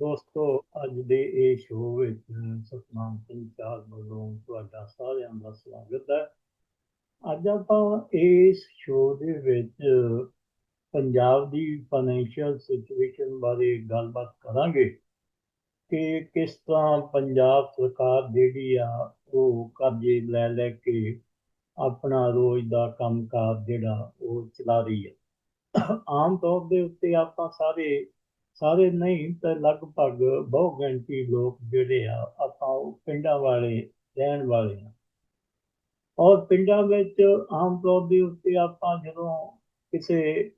ਦੋਸਤੋ, ਅੱਜ ਦੇ ਇਹ ਸ਼ੋਅ ਵਿੱਚ ਸਤਨਾਮ ਸਿੰਘ ਚਾਰ ਵੱਲੋਂ ਤੁਹਾਡਾ ਸਾਰਿਆਂ ਦਾ ਸਵਾਗਤ ਹੈ। ਅੱਜ ਆਪਾਂ ਇਸ ਸ਼ੋਅ ਦੇ ਵਿੱਚ ਪੰਜਾਬ ਦੀ ਫਾਈਨੈਂਸ਼ੀਅਲ ਸਿਚੁਏਸ਼ਨ ਬਾਰੇ ਗੱਲਬਾਤ ਕਰਾਂਗੇ ਕਿ ਕਿਸ ਤਰ੍ਹਾਂ ਪੰਜਾਬ ਸਰਕਾਰ ਜਿਹੜੀ ਆ, ਉਹ ਕਰਜ਼ੇ ਲੈ ਲੈ ਕੇ ਆਪਣਾ ਰੋਜ਼ ਦਾ ਕੰਮਕਾਜ ਜਿਹੜਾ ਉਹ ਚਲਾ ਰਹੀ ਹੈ। ਆਮ ਤੌਰ ਦੇ ਉੱਤੇ ਆਪਾਂ ਸਾਰੇ ਸਾਰੇ ਨਹੀਂ ਤਾਂ ਲਗਭਗ ਬਹੁ ਗਿਣਤੀ ਲੋਕ ਜਿਹੜੇ ਆ, ਆਪਾਂ ਉਹ ਪਿੰਡਾਂ ਵਾਲੇ, ਰਹਿਣ ਵਾਲੇ ਆ। ਔਰ ਪਿੰਡਾਂ ਵਿੱਚ ਆਮ ਤੌਰ ਦੇ ਉੱਤੇ ਆਪਾਂ ਜਦੋਂ ਕਿਸੇ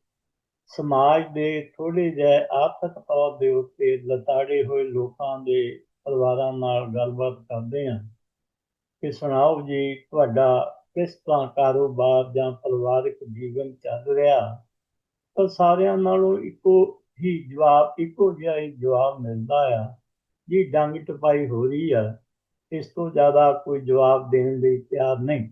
ਸਮਾਜ ਦੇ ਥੋੜੇ ਜਿਹੇ ਆਰਥਿਕ ਤੌਰ ਦੇ ਉੱਤੇ ਲਤਾੜੇ ਹੋਏ ਲੋਕਾਂ ਦੇ ਪਰਿਵਾਰਾਂ ਨਾਲ ਗੱਲਬਾਤ ਕਰਦੇ ਆ, ਕਿ ਸੁਣਾਓ ਜੀ, ਤੁਹਾਡਾ ਕਿਸ ਤਰ੍ਹਾਂ ਕਾਰੋਬਾਰ ਜਾਂ ਪਰਿਵਾਰਕ ਜੀਵਨ ਚੱਲ ਰਿਹਾ? ਤਾਂ ਸਾਰਿਆਂ ਨਾਲੋਂ ਇੱਕੋ ਹੀ ਜਵਾਬ ਇੱਕੋ ਜਿਹਾ ਹੀ ਜਵਾਬ ਮਿਲਦਾ ਆ। ਜੀ, ਡੰਗ ਟਪਾਈ ਹੋ ਰਹੀ ਆ। ਇਸ ਤੋਂ ਜ਼ਿਆਦਾ ਕੋਈ ਜਵਾਬ ਦੇਣ ਲਈ ਤਿਆਰ ਨਹੀਂ।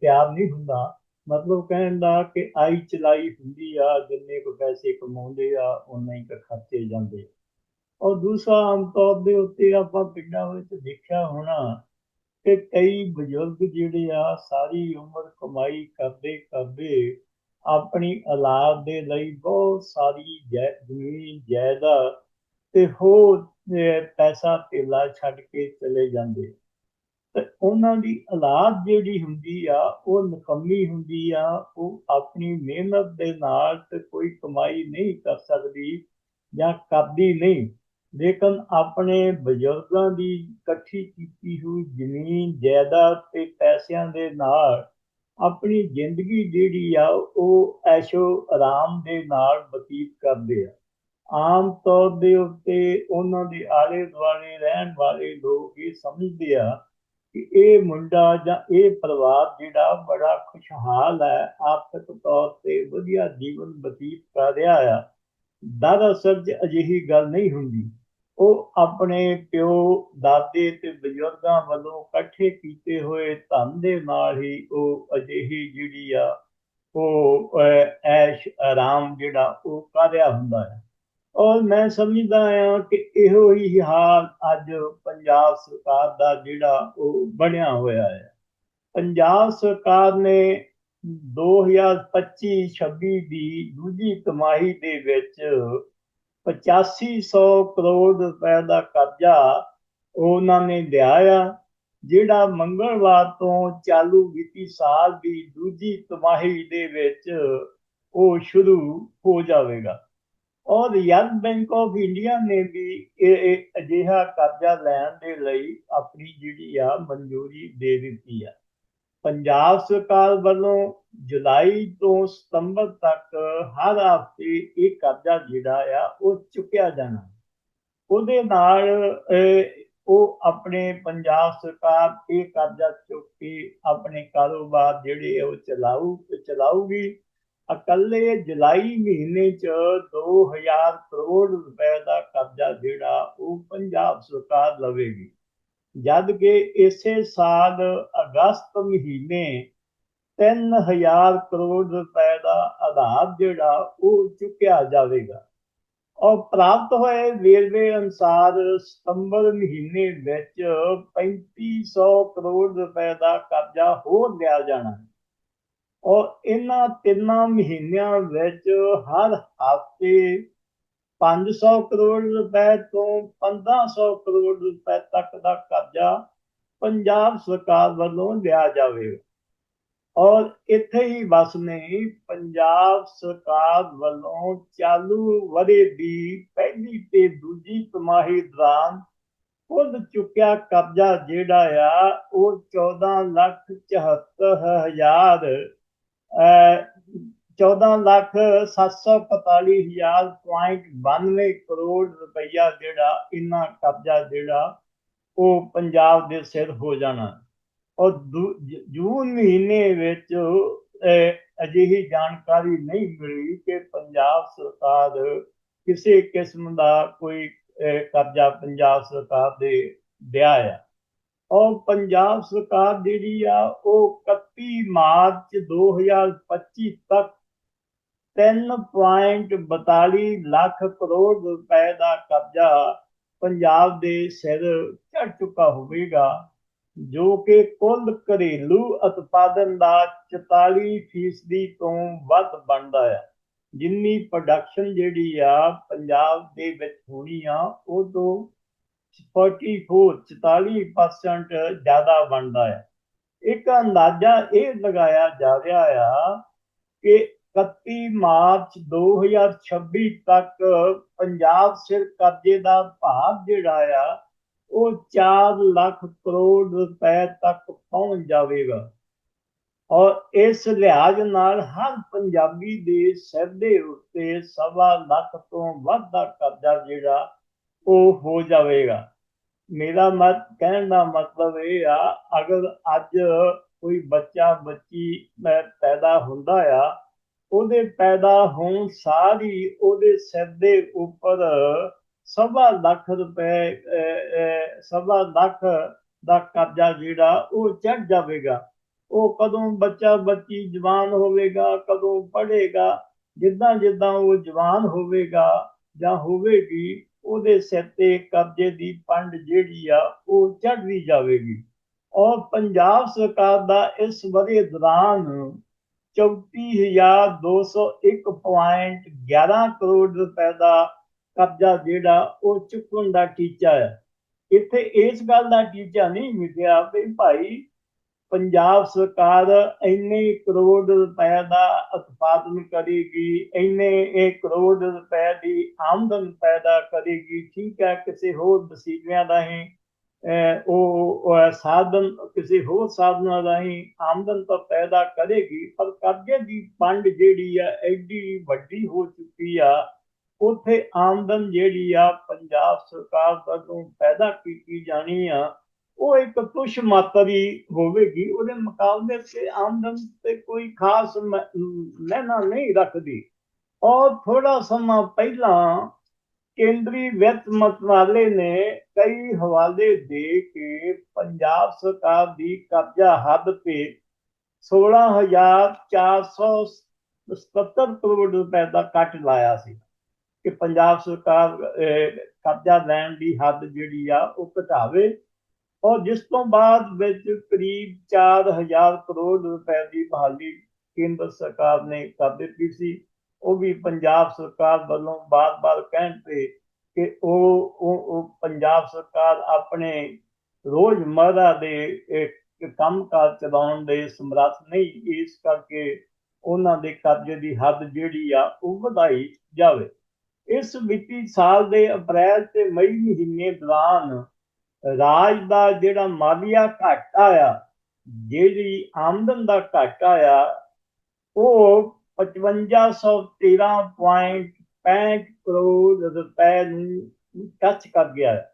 ਤਿਆਰ ਨਹੀਂ ਹੁੰਦਾ। ਮਤਲਬ ਕਹਿਣ ਦਾ ਕਿ ਆਈ ਚਲਾਈ ਹੁੰਦੀ ਆ, ਜਿੰਨੇ ਕੋ ਪੈਸੇ ਕਮਾਉਂਦੇ ਆ ਉਨੇ ਹੀ ਖਰਚੇ ਜਾਂਦੇ। ਔਰ ਦੂਸਰਾ, ਆਮ ਤੌਰ ਦੇ ਉੱਤੇ ਆਪਾਂ ਪਿੰਡਾਂ ਵਿੱਚ ਦੇਖਿਆ ਹੋਣਾ ਕਿ ਕਈ ਬਜ਼ੁਰਗ ਜਿਹੜੇ ਆ, ਸਾਰੀ ਉਮਰ ਕਮਾਈ ਕਰਦੇ ਕਰਦੇ ਆਪਣੀ ਔਲਾਦ ਦੇ ਲਈ ਬਹੁਤ ਸਾਰੀ ਜ਼ਮੀਨ, ਜਾਇਦਾਦ ਤੇ ਹੋਰ ਪੈਸਾ ਤੇਲਾ ਛੱਡ ਕੇ ਚਲੇ ਜਾਂਦੇ। ਤੇ ਉਹਨਾਂ ਦੀ ਔਲਾਦ ਜਿਹੜੀ ਹੁੰਦੀ ਆ, ਉਹ ਨਕਮੀ ਹੁੰਦੀ ਆ, ਉਹ ਆਪਣੀ ਮਿਹਨਤ ਦੇ ਨਾਲ ਤੇ ਕੋਈ ਕਮਾਈ ਨਹੀਂ ਕਰ ਸਕਦੀ ਜਾਂ ਕਰਦੀ ਨਹੀਂ। ਲੇਕਿਨ ਆਪਣੇ ਬਜ਼ੁਰਗਾਂ ਦੀ ਇਕੱਠੀ ਕੀਤੀ ਹੋਈ ਜ਼ਮੀਨ, ਜਾਇਦਾਦ ਤੇ ਪੈਸਿਆਂ ਦੇ ਨਾਲ ਆਪਣੀ ਜ਼ਿੰਦਗੀ ਜਿਹੜੀ ਆ, ਉਹ ਐਸ਼ੋ ਆਰਾਮ ਦੇ ਨਾਲ ਬਤੀਤ ਕਰਦੇ ਆ। ਆਮ ਤੌਰ ਦੇ ਉੱਤੇ ਉਹਨਾਂ ਦੇ ਆਲੇ ਦੁਆਲੇ ਰਹਿਣ ਵਾਲੇ ਲੋਕ ਇਹ ਸਮਝਦੇ ਆ ਕਿ ਇਹ ਮੁੰਡਾ ਜਾਂ ਇਹ ਪਰਿਵਾਰ ਜਿਹੜਾ ਬੜਾ ਖੁਸ਼ਹਾਲ ਹੈ, ਆਰਥਿਕ ਤੌਰ ਤੇ ਵਧੀਆ ਜੀਵਨ ਬਤੀਤ ਕਰ ਰਿਹਾ ਆ। ਦਰਅਸਲ ਅਜਿਹੀ ਗੱਲ ਨਹੀਂ ਹੁੰਦੀ। ਉਹ ਆਪਣੇ ਪਿਓ, ਦਾਦੇ ਤੇ ਬਜ਼ੁਰਗਾਂ ਵੱਲੋਂ ਇਕੱਠੇ ਕੀਤੇ ਹੋਏ ਧਨ ਦੇ ਨਾਲ ਹੀ ਉਹ ਅਜਿਹੀ ਜਿਹੜੀ ਆ, ਉਹ ਐਸ਼, ਆਰਾਮ ਜਿਹੜਾ ਉਹ ਕਰਿਆ ਹੁੰਦਾ ਹੈ। ਔਰ ਮੈਂ ਸਮਝਦਾ ਹਾਂ ਕਿ ਇਹੋ ਹੀ ਹਾਲ ਅੱਜ ਪੰਜਾਬ ਸਰਕਾਰ ਦਾ ਜਿਹੜਾ ਉਹ ਬਣਿਆ ਹੋਇਆ ਹੈ। ਪੰਜਾਬ ਸਰਕਾਰ ਨੇ 2025-26 ਦੀ ਦੂਜੀ ਤਿਮਾਹੀ ਦੇ ਵਿੱਚ 8500 ਕਰੋੜ ਰੁਪਏ ਦਾ ਕਰਜ਼ਾ ਉਹਨਾਂ ਨੇ ਲਿਆ ਆ ਜਿਹੜਾ ਮੰਗਲਵਾਰ ਤੋਂ ਚਾਲੂ ਵਿੱਤੀ ਸਾਲ ਦੀ ਦੂਜੀ ਤਿਮਾਹੀ ਦੇ ਵਿੱਚ ਉਹ ਸ਼ੁਰੂ ਹੋ ਜਾਵੇਗਾ। ਔਰ ਰਿਜ਼ਰਵ ਬੈਂਕ ਆਫ ਇੰਡੀਆ ਨੇ ਵੀ ਇਹ ਅਜਿਹਾ ਕਰਜ਼ਾ ਲੈਣ ਦੇ ਲਈ ਆਪਣੀ ਜਿਹੜੀ ਆ ਮਨਜ਼ੂਰੀ ਦੇ ਦਿੱਤੀ ਆ। ਪੰਜਾਬ ਸਰਕਾਰ ਵੱਲੋਂ ਜੁਲਾਈ ਤੋਂ ਸਤੰਬਰ ਤੱਕ ਹਰ ਹਫ਼ਤੇ ਇਹ ਕਰਜ਼ਾ ਜਿਹੜਾ ਆ, ਉਹ ਚੁੱਕਿਆ ਜਾਣਾ। ਉਹਦੇ ਨਾਲ ਉਹ ਆਪਣੇ ਪੰਜਾਬ ਸਰਕਾਰ ਇਹ ਕਰਜ਼ਾ ਚੁੱਕ ਕੇ ਆਪਣੇ ਕਾਰੋਬਾਰ ਜਿਹੜੇ ਉਹ ਚਲਾਊ, ਚਲਾਊਗੀ। ਇਕੱਲੇ ਜੁਲਾਈ ਮਹੀਨੇ ਚ 2000 ਕਰੋੜ ਰੁਪਏ ਦਾ ਕਰਜ਼ਾ ਜਿਹੜਾ, ਉਹ ਪੰਜਾਬ ਸਰਕਾਰ ਲਵੇਗੀ। ਜਦ ਕਿ ਇਸੇ ਸਾਲ ਅਗਸਤ ਮਹੀਨੇ 3000 ਕਰੋੜ ਰੁਪਏ ਦਾ ਆਧਾਰ ਜਿਹੜਾ ਉਹ ਚੁੱਕਿਆ ਜਾਵੇਗਾ। ਔਰ ਪ੍ਰਾਪਤ ਹੋਏ ਵੇਰਵੇ ਅਨਸਾਰ ਸਤੰਬਰ ਮਹੀਨੇ ਵਿੱਚ 3500 ਕਰੋੜ ਰੁਪਏ ਦਾ ਕਰਜ਼ਾ ਹੋਰ ਲਿਆ ਜਾਣਾ ਹੈ। ਔਰ ਇਹਨਾਂ ਤਿੰਨਾਂ ਮਹੀਨਿਆਂ ਵਿੱਚ ਹਰ ਹਫ਼ਤੇ 500 ਕਰੋੜ ਰੁਪਏ ਤੋਂ 1500 ਕਰੋੜ ਰੁਪਏ ਤੱਕ ਦਾ ਕਰਜ਼ਾ ਪੰਜਾਬ ਸਰਕਾਰ ਵੱਲੋਂ ਲਿਆ ਜਾਵੇਗਾ ਔਰ ਇੱਥੇ ਹੀ ਬਸ ਨਹੀਂ ਪੰਜਾਬ ਸਰਕਾਰ ਵੱਲੋਂ ਚਾਲੂ ਵਰੇ ਦੀ ਪਹਿਲੀ ਤੇ ਦੂਜੀ ਤਿਮਾਹੀ ਦੌਰਾਨ ਖੁਦ ਚੁੱਕਿਆ ਕਰਜ਼ਾ ਜਿਹੜਾ ਆ, ਉਹ 14 ਲੱਖ 74 ਹਜ਼ਾਰ 14 ਲੱਖ 745 ਹਜ਼ਾਰ ਪੁਆਇੰਟ 92 ਕਰੋੜ ਰੁਪਈਆ ਜਿਹੜਾ ਇਨਾ ਕਰਜ਼ਾ ਜਿਹੜਾ ਉਹ ਪੰਜਾਬ ਦੇ ਸਿਰ ਹੋ ਜਾਣਾ। ਔਰ ਜੂਨ ਮਹੀਨੇ ਵਿੱਚ ਅਜਿਹੀ ਜਾਣਕਾਰੀ ਨਹੀਂ ਮਿਲੀ ਕਿ ਪੰਜਾਬ ਸਰਕਾਰ ਕਿਸੇ ਕਿਸਮ ਦਾ ਕੋਈ ਕਰਜ਼ਾ ਪੰਜਾਬ ਸਰਕਾਰ ਦੇ ਦਿਆ ਆ। ਔਰ ਪੰਜਾਬ ਸਰਕਾਰ ਜਿਹੜੀ ਆ ਉਹ 31 ਮਾਰਚ 2025 ਤੱਕ 3.42 ਲੱਖ ਕਰੋੜ ਰੁਪਏ ਦਾ ਕਰਜ਼ਾ ਪੰਜਾਬ ਦੇ ਸਿਰ ਚੜ ਚੁੱਕਾ ਹੋਵੇਗਾ, ਜੋ ਕਿ ਕੁੱਲ ਘਰੇਲੂ ਉਤਪਾਦਨ ਦਾ 44% ਫੀਸਦੀ ਤੋਂ ਵੱਧ ਬਣਦਾ ਹੈ ਜਿੰਨੀ ਪ੍ਰੋਡਕਸ਼ਨ ਜਿਹੜੀ ਆ ਪੰਜਾਬ ਦੇ ਵਿੱਚ ਹੋਣੀ ਆ ਉਹ ਤੋਂ 44 44% ਜ਼ਿਆਦਾ ਬਣਦਾ ਹੈ ਇੱਕ ਅੰਦਾਜ਼ਾ ਇਹ ਲਗਾਇਆ ਜਾ ਰਿਹਾ ਆ ਕਿ 31 ਮਾਰਚ 2026 ਤੱਕ ਪੰਜਾਬ ਸਿਰ ਕਰਜ਼ੇ ਦਾ ਭਾਰ ਜਿਹੜਾ ਆ, ਉਹ 4 ਲੱਖ ਕਰੋੜ ਰੁਪਏ ਤੱਕ ਪਹੁੰਚ ਜਾਵੇਗਾ। ਔਰ ਇਸ ਲਿਹਾਜ਼ ਨਾਲ ਹਰ ਪੰਜਾਬੀ ਦੇ ਸਿਰ ਦੇ ਉੱਤੇ ਸਵਾ ਲੱਖ ਤੋਂ ਵੱਧ ਦਾ ਕਰਜ਼ਾ ਜਿਹੜਾ, ਉਹ ਹੋ ਜਾਵੇਗਾ। ਮੇਰਾ ਮਤ, ਕਹਿਣ ਦਾ ਮਤਲਬ ਇਹ ਆ, ਅਗਰ ਅੱਜ ਕੋਈ ਬੱਚਾ ਬੱਚੀ ਪੈਦਾ ਹੁੰਦਾ ਆ ਉਹਦੇ ਪੈਦਾ ਹੋਣ ਸਾਰ ਹੀ ਉਹਦੇ ਸਿਰ ਦੇ ਉੱਪਰ ਸਵਾ ਲੱਖ ਰੁਪਏ ਸਵਾ ਲੱਖ ਦਾ ਕਰਜ਼ਾ ਜਿਹੜਾ ਉਹ ਚੜ ਜਾਵੇਗਾ। ਉਹ ਕਦੋਂ ਬੱਚਾ ਬੱਚੀ ਜਵਾਨ ਹੋਵੇਗਾ, ਕਦੋਂ ਪੜ੍ਹੇਗਾ, ਜਿੱਦਾਂ ਜਿੱਦਾਂ ਉਹ ਜਵਾਨ ਹੋਵੇਗਾ ਜਾਂ ਹੋਵੇਗੀ, ਉਹਦੇ ਸਿਰ ਤੇ ਕਰਜ਼ੇ ਦੀ ਪੰਡ ਜਿਹੜੀ ਆ ਉਹ ਚੜ੍ਹਦੀ ਜਾਵੇਗੀ। ਔਰ ਪੰਜਾਬ ਸਰਕਾਰ ਦਾ ਇਸ ਵਰੇ ਦੌਰਾਨ 34201.11 ਕਰੋੜ ਰੁਪਏ ਦਾ ਕਰਜ਼ਾ ਜਿਹੜਾ ਉਹ ਚੁੱਕਣ ਦਾ ਟੀਚਾ ਹੈ। ਇੱਥੇ ਇਸ ਗੱਲ ਦਾ ਟੀਚਾ ਨਹੀਂ ਮਿਲਿਆ ਵੀ ਭਾਈ ਪੰਜਾਬ ਸਰਕਾਰ ਇੰਨੇ ਕਰੋੜ ਰੁਪਏ ਦਾ ਉਤਪਾਦਨ ਕਰੇਗੀ, ਇੰਨੇ ਇਹ ਕਰੋੜ ਰੁਪਏ ਦੀ ਆਮਦਨ ਪੈਦਾ ਕਰੇਗੀ, ਠੀਕ ਹੈ, ਕਿਸੇ ਹੋਰ ਵਸੀਲਿਆਂ ਦਾ ਹੀ ਉਹ ਸਾਧਨ ਕਿਸੇ ਹੋਰ ਸਾਧਨਾਂ ਰਾਹੀਂ ਆਮਦਨ ਤਾਂ ਪੈਦਾ ਕਰੇਗੀ, ਪਰ ਕਰਜ਼ੇ ਦੀ ਪੰਡ ਜਿਹੜੀ ਆ, ਐਡੀ ਵੱਡੀ ਹੋ ਚੁੱਕੀ ਆ, ਉਥੇ ਆਮਦਨ ਜਿਹੜੀ ਆ ਪੰਜਾਬ ਸਰਕਾਰ ਵੱਲੋਂ ਪੈਦਾ ਕੀਤੀ ਜਾਣੀ ਆ, ਉਹ ਇੱਕ ਤੁਸ਼ ਮਾਤਰੀ ਹੋਵੇਗੀ, ਉਹਦੇ ਮੁਕਾਬਲੇ ਤੇ ਆਮਦਨ ਤੇ ਕੋਈ ਖਾਸ ਲੈਣਾ ਨਹੀਂ ਰੱਖਦੀ। ਔਰ ਥੋੜਾ ਸਮਾਂ ਪਹਿਲਾਂ ਕੇਂਦਰੀ ਵਿੱਤ ਮੰਤਰਾਲੇ ਨੇ ਕਈ ਹਵਾਲੇ ਦੇ ਕੇ ਪੰਜਾਬ ਸਰਕਾਰ ਦੀ ਕਬਜ਼ਾ ਹੱਦ ਤੇ 16477 ਕਰੋੜ ਰੁਪਏ ਦਾ ਕੱਟ ਲਾਇਆ ਸੀ ਕਿ ਪੰਜਾਬ ਸਰਕਾਰ ਕਬਜ਼ਾ ਲੈਣ ਦੀ ਹੱਦ ਜਿਹੜੀ ਆ ਉਹ ਘਟਾਵੇ ਔਰ ਜਿਸ ਤੋਂ ਬਾਅਦ ਵਿੱਚ ਕਰੀਬ 4000 ਕਰੋੜ ਰੁਪਏ ਦੀ ਬਹਾਲੀ ਕੇਂਦਰ ਸਰਕਾਰ ਨੇ ਕਰ ਦਿੱਤੀ ਸੀ। ਉਹ ਵੀ ਪੰਜਾਬ ਸਰਕਾਰ ਵੱਲੋਂ ਬਾਰ-ਬਾਰ ਕਹਿਣ ਤੇ ਕਿ ਉਹ ਉਹ ਪੰਜਾਬ ਸਰਕਾਰ ਆਪਣੇ ਰੋਜ਼ਮਰਰਾ ਦੇ ਕੰਮਕਾਜ ਚਲਾਉਣ ਦੇ ਸਮਰੱਥ ਨਹੀਂ, ਇਸ ਕਰਕੇ ਉਹਨਾਂ ਦੇ ਕਰਜ਼ੇ ਦੀ ਹੱਦ ਜਿਹੜੀ ਆ ਉਹ ਵਧਾਈ ਜਾਵੇ। ਇਸ ਵਿੱਤੀ ਸਾਲ ਦੇ ਅਪ੍ਰੈਲ ਤੇ ਮਈ ਮਹੀਨੇ ਦੌਰਾਨ ਰਾਜ ਦਾ ਜਿਹੜਾ ਮਾਲੀਆ ਘਾਟਾ ਆ, ਜਿਹੜੀ ਆਮਦਨ ਦਾ ਘਾਟਾ ਆ, ਉਹ 5513.65 ਕਰੋੜ ਰੁਪਏ ਨੂੰ ਟੱਚ ਕਰ ਗਿਆ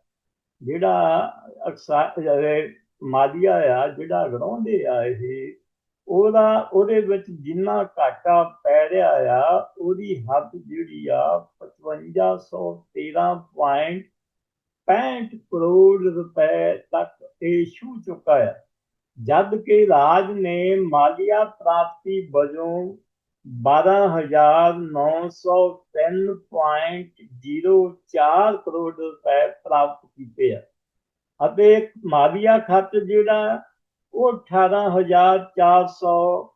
ਜਿਹੜਾ ਅਕਸਰ ਮਾਲੀਆ ਆ, ਜਿਹੜਾ ਗਰਾਉਂਦੇ ਆ ਇਹ, ਉਹਦਾ, ਉਹਦੇ ਵਿੱਚ ਜਿੰਨਾ ਘਾਟਾ ਪੈ ਰਿਹਾ ਆ, ਉਹਦੀ ਹੱਦ ਜਿਹੜੀ ਆ 5513.65 ਕਰੋੜ ਰੁਪਏ ਤੱਕ ਇਹ ਛੂ ਚੁੱਕਾ ਹੈ ਜਦ ਕਿ ਰਾਜ ਨੇ ਮਾਲੀਆ ਪ੍ਰਾਪਤੀ ਵਜੋਂ 12903.04 ਕਰੋੜ ਰੁਪਏ ਪ੍ਰਾਪਤ ਕੀਤੇ ਆ। ਅਤੇ ਮਾਲੀਆ ਖਰਚ ਜਿਹੜਾ, ਉਹ 18400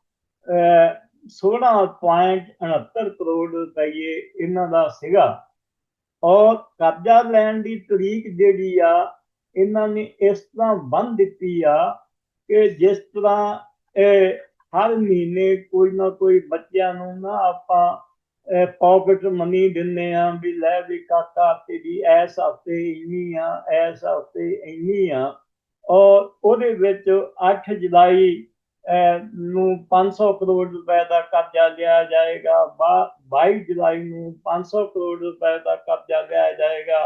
16.69 ਕਰੋੜ ਰੁਪਏ ਇਹਨਾਂ ਦਾ ਸੀਗਾ। ਔਰ ਕਰਜ਼ਾ ਲੈਣ ਦੀ ਤਰੀਕ ਜਿਹੜੀ ਆ, ਇਹਨਾਂ ਨੇ ਇਸ ਤਰ੍ਹਾਂ ਬੰਦ ਦਿੱਤੀ ਆ ਕਿ ਜਿਸ ਤਰ੍ਹਾਂ ਇਹ ਹਰ ਮਹੀਨੇ ਕੋਈ ਨਾ ਕੋਈ ਬੱਚਿਆਂ ਨੂੰ ਨਾ ਆਪਾਂ ਪਾਕਟ ਮਨੀ ਦਿੰਨੇ ਆ ਵੀ ਲੈ ਵੀ ਕਾਕਾ ਤੇਰੀ ਐਸ ਹਫ਼ਤੇ ਇੰਨੀ ਆ ਐਸ ਹਫ਼ਤੇ ਇੰਨੀ ਆ। ਔਰ ਉਹਦੇ ਵਿੱਚ 8 ਜੁਲਾਈ ਨੂੰ 500 ਕਰੋੜ ਰੁਪਏ ਦਾ ਕਰਜ਼ਾ ਲਿਆ ਜਾਏਗਾ। 22 ਜੁਲਾਈ ਨੂੰ 500 ਕਰੋੜ ਰੁਪਏ ਦਾ ਕਰਜ਼ਾ ਲਿਆ ਜਾਏਗਾ।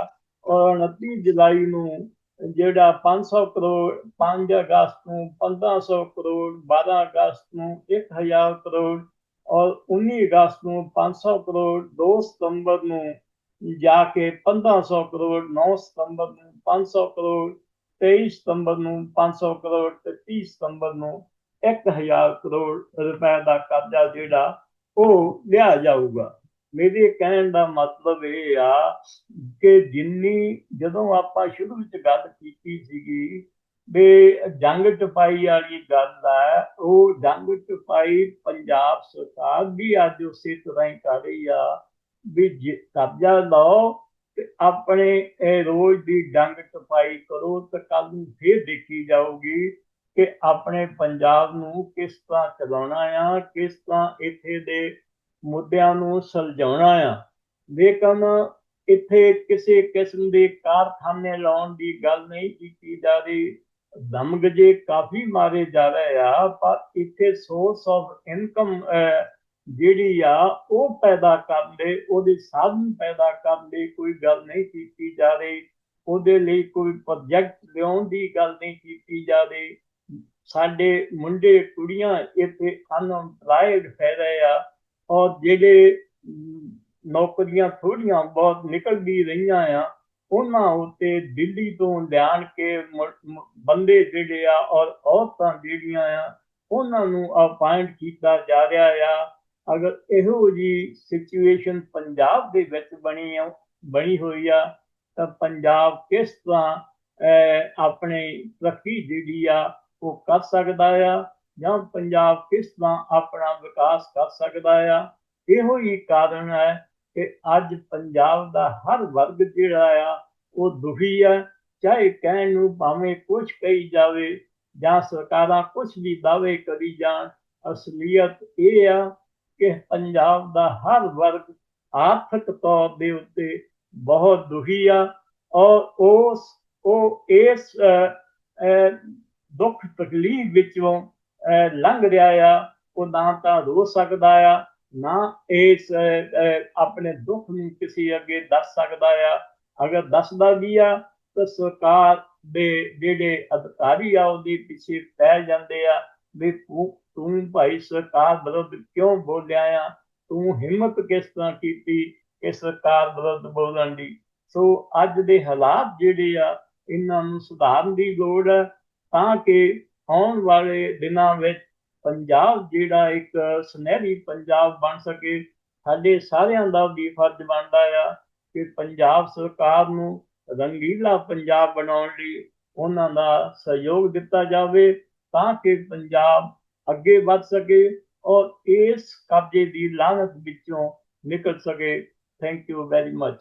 ਔਰ 29 ਜੁਲਾਈ ਨੂੰ ਜਿਹੜਾ 500 ਕਰੋੜ 5 ਅਗਸਤ ਨੂੰ 1500 ਕਰੋੜ 12 ਅਗਸਤ ਨੂੰ 1000 ਕਰੋੜ ਔਰ 19 ਅਗਸਤ ਨੂੰ 500 ਕਰੋੜ 2 ਸਤੰਬਰ ਨੂੰ ਜਾ ਕੇ 1500 ਕਰੋੜ 9 ਸਤੰਬਰ ਨੂੰ 500 ਕਰੋੜ 23 ਸਤੰਬਰ ਨੂੰ 500 ਕਰੋੜ ਤੇ 30 ਸਤੰਬਰ ਨੂੰ 1000 ਕਰੋੜ ਰੁਪਏ ਦਾ ਕਰਜ਼ਾ ਜਿਹੜਾ ਉਹ ਲਿਆ ਜਾਊਗਾ। ਮੇਰੇ ਕਹਿਣ ਦਾ ਮਤਲਬ ਇਹ ਆ ਕਿ ਜਿੰਨੀ ਜਦੋਂ ਆਪਾਂ ਸ਼ੁਰੂ ਵਿੱਚ ਗੱਲ ਕੀਤੀ ਸੀਗੀ ਵੀ ਜੰਗ ਟਪਾਈ ਵਾਲੀ ਗੱਲ ਹੈ ਉਹ ਜੰਗ ਟਪਾਈ ਪੰਜਾਬ ਸਰਕਾਰ ਵੀ ਅੱਜ ਉਸੇ ਤਰ੍ਹਾਂ ਹੀ ਕਰ ਰਹੀ ਆ ਵੀ ਕਬਜ਼ਾ ਲਓ ਤੇ ਆਪਣੇ ਇਹ ਰੋਜ਼ ਦੀ ਡੰਗ ਟਪਾਈ ਕਰੋ ਤੇ ਕੱਲ ਨੂੰ ਫੇਰ ਦੇਖੀ ਜਾਊਗੀ ਕਿ ਆਪਣੇ ਪੰਜਾਬ ਨੂੰ ਕਿਸ ਤਰ੍ਹਾਂ ਚਲਾਉਣਾ ਆ, ਕਿਸ ਤਰ੍ਹਾਂ ਇੱਥੇ ਦੇ ਮੁੱਦਿਆਂ ਨੂੰ ਸੁਲਝਾਉਣਾ ਆ। ਲੇਕਿਨ ਇੱਥੇ ਕਿਸੇ ਕਿਸਮ ਦੇ ਕਾਰਖਾਨੇ ਲਾਉਣ ਦੀ ਗੱਲ ਨਹੀਂ ਕੀਤੀ ਜਾ ਰਹੀ। ਦਮਗਜੇ ਕਾਫੀ ਮਾਰੇ ਜਾ ਰਹੇ ਆ, ਪਰ ਇੱਥੇ ਸੋਰਸ ਆਫ ਇਨਕਮ ਜਿਹੜੀ ਆ, ਉਹ ਪੈਦਾ ਕਰਨ ਦੇ, ਉਹਦੇ ਸਾਧਨ ਪੈਦਾ ਕਰਨ ਦੀ ਕੋਈ ਗੱਲ ਨਹੀਂ ਕੀਤੀ ਜਾ ਰਹੀ। ਉਹਦੇ ਲਈ ਕੋਈ ਪ੍ਰੋਜੈਕਟ ਲਿਆਉਣ ਦੀ ਗੱਲ ਨਹੀਂ ਕੀਤੀ ਜਾ ਰਹੀ। ਸਾਡੇ ਮੁੰਡੇ ਕੁੜੀਆਂ ਇੱਥੇ ਅਨਐਮਪਲਾਈਡ ਫੈ ਰਹੇ ਆ। ਔਰ ਜਿਹੜੇ ਨੌਕਰੀਆਂ ਥੋੜੀਆਂ ਬਹੁਤ ਨਿਕਲ ਵੀ ਰਹੀਆਂ ਆ, ਉਹਨਾਂ ਉਤੇ ਦਿੱਲੀ ਤੋਂ ਲਿਆਣ ਕੇ ਬੰਦੇ ਜਿਹੜੇ ਆ ਔਰ ਔਰਤਾਂ ਜਿਹੜੀਆਂ ਆ, ਉਹਨਾਂ ਨੂੰ ਅਪਾਇੰਟ ਕੀਤਾ ਜਾ ਰਿਹਾ ਆ। ਅਗਰ ਇਹੋ ਜੀ ਸਿਚੁਏਸ਼ਨ ਪੰਜਾਬ ਦੇ ਵਿੱਚ ਬਣੀ ਆ, ਬਣੀ ਹੋਈ ਆ, ਤਾਂ ਪੰਜਾਬ ਕਿਸ ਤਰ੍ਹਾਂ ਆਪਣੇ ਤਰੱਕੀ ਜਿਹੜੀ ਆ, ਉਹ ਕਰ ਸਕਦਾ ਆ। ਜਾਂ ਪੰਜਾਬ ਕਿਸ ਤਰ੍ਹਾਂ ਆਪਣਾ ਵਿਕਾਸ ਕਰ ਸਕਦਾ ਆ? ਇਹੋ ਹੀ ਕਾਰਨ ਹੈ ਕਿ ਅੱਜ ਪੰਜਾਬ ਦਾ ਹਰ ਵਰਗ ਜਿਹੜਾ ਆ, ਉਹ ਦੁਖੀ ਆ। ਚਾਹੇ ਕਹਿਣ ਨੂੰ ਭਾਵੇਂ ਕੁਝ ਕਹੀ ਜਾਵੇ ਜਾਂ ਸਰਕਾਰਾਂ ਕੁਝ ਵੀ ਦਾਅਵੇ ਕਰੀ ਜਾਣ, ਅਸਲੀਅਤ ਇਹ ਆ ਕਿ ਪੰਜਾਬ ਦਾ ਹਰ ਵਰਗ ਆਰਥਿਕ ਤੌਰ ਦੇ ਉੱਤੇ ਬਹੁਤ ਦੁਖੀ ਆ ਔਰ ਉਸ, ਉਹ ਇਸ ਦੁੱਖ ਤਕਲੀਫ ਵਿੱਚੋਂ ਲੰਘ ਰਿਹਾ ਆ ਉਹ ਨਾ ਤਾਂ ਰੋ ਸਕਦਾ ਆ, ਨਾ ਇਸ ਆਪਣੇ ਦੁੱਖ ਨੂੰ ਕਿਸੇ ਅੱਗੇ ਦੱਸ ਸਕਦਾ ਆ। ਅਗਰ ਦੱਸਦਾ ਵੀ ਆ, ਤਾਂ ਸਰਕਾਰ ਦੇ ਜਿਹੜੇ ਅਧਿਕਾਰੀ ਆ, ਉਹਦੇ ਪਿੱਛੇ ਪੈ ਜਾਂਦੇ ਆ ਵੀ ਤੂੰ ਭਾਈ ਸਰਕਾਰ ਵਿਰੁੱਧ ਕਿਉਂ ਬੋਲਿਆ ਆ? ਤੂੰ ਹਿੰਮਤ ਕਿਸ ਤਰ੍ਹਾਂ ਕੀਤੀ ਕਿ ਸਰਕਾਰ ਵਿਰੁੱਧ ਬੋਲਣ ਦੀ? ਸੋ ਅੱਜ ਦੇ ਹਾਲਾਤ ਜਿਹੜੇ ਆ, ਇਹਨਾਂ ਨੂੰ ਸੁਧਾਰਨ ਦੀ ਲੋੜ ਹੈ ਤਾਂ ਕਿ ਆਉਣ ਵਾਲੇ ਦਿਨਾਂ ਵਿੱਚ ਪੰਜਾਬ ਜਿਹੜਾ ਇੱਕ ਸੁਨਹਿਰੀ ਪੰਜਾਬ ਬਣ ਸਕੇ, ਸਾਡੇ ਸਾਰਿਆਂ ਦਾ ਵੀ ਫਰਜ਼ ਬਣਦਾ ਆ ਕਿ ਪੰਜਾਬ ਸਰਕਾਰ ਨੂੰ ਰੰਗੀਲਾ ਪੰਜਾਬ ਬਣਾਉਣ ਲਈ ਉਹਨਾਂ ਦਾ ਸਹਿਯੋਗ ਦਿੱਤਾ ਜਾਵੇ ਤਾਂ ਕਿ ਪੰਜਾਬ ਅੱਗੇ ਵੱਧ ਸਕੇ ਔਰ ਇਸ ਕਬਜ਼ੇ ਦੀ ਲਾਨਤ ਵਿੱਚੋਂ ਨਿਕਲ ਸਕੇ। Thank you very much